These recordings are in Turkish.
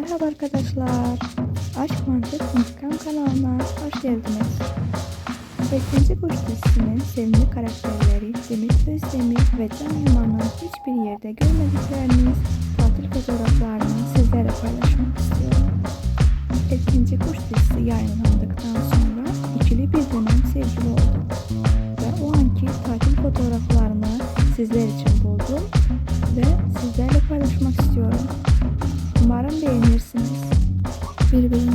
Merhaba arkadaşlar. Aşk Mantık İntikam kanalına hoş geldiniz. 8. Burç dizisinin sevimli karakterleri Demir ve Özdemir ve Can Yaman'ın hiçbir yerde görmedikleriniz tatil fotoğraflarını sizlere paylaşmak istiyorum. 8. Burç dizisi yayınlandıktan sonra ikili bir dönem sevgili oldu ve o anki tatil fotoğraflarını sizler için olabilirsiniz. Birbirinize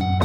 Bye.